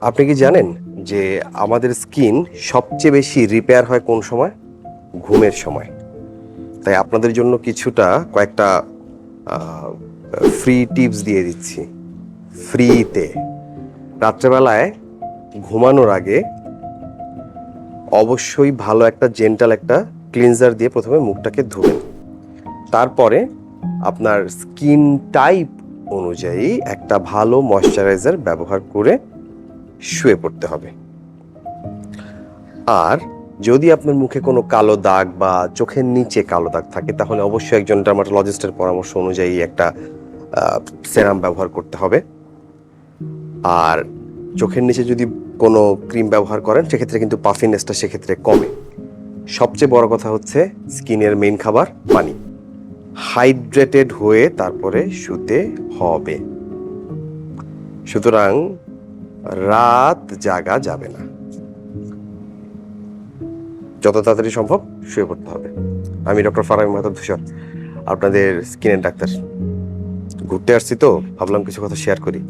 আপনি কি জানেন যে আমাদের স্কিন সবচেয়ে বেশি রিপেয়ার হয় কোন সময়? ঘুমের সময়। তাই আপনাদের জন্য কিছুটা, কয়েকটা ফ্রি টিপস দিয়ে দিচ্ছি। ফ্রিতে রাত্রেবেলায় ঘুমানোর আগে অবশ্যই ভালো একটা জেন্টাল একটা ক্লিনজার দিয়ে প্রথমে মুখটাকে ধুবেন। তারপরে আপনার স্কিন টাইপ অনুযায়ী একটা ভালো ময়শ্চারাইজার ব্যবহার করে শুয়ে পড়তে হবে। আর যদি আপনার মুখে কোনো কালো দাগ বা চোখের নিচে কালো দাগ থাকে, তাহলে অবশ্যই একজন ডার্মাটোলজিস্টের পরামর্শ অনুযায়ী একটা সেরাম ব্যবহার করতে হবে। আর চোখের নিচে যদি কোনো ক্রিম ব্যবহার করেন, সেক্ষেত্রে কিন্তু পাফিনেসটা সেক্ষেত্রে কমে। সবচেয়ে বড় কথা হচ্ছে স্কিনের মেইন খাবার, পানি। হাইড্রেটেড হয়ে তারপরে শুতে হবে। সুতরাং রাত জাগা যাবে না। যত তাড়াতাড়ি সম্ভব শুয়ে পড়তে হবে। আমি ডক্টর ফারামি মাহাতো ধূসর, আপনাদের স্কিনের ডাক্তার। ঘুরতে আসছি তো, ভাবলাম কিছু কথা শেয়ার করি।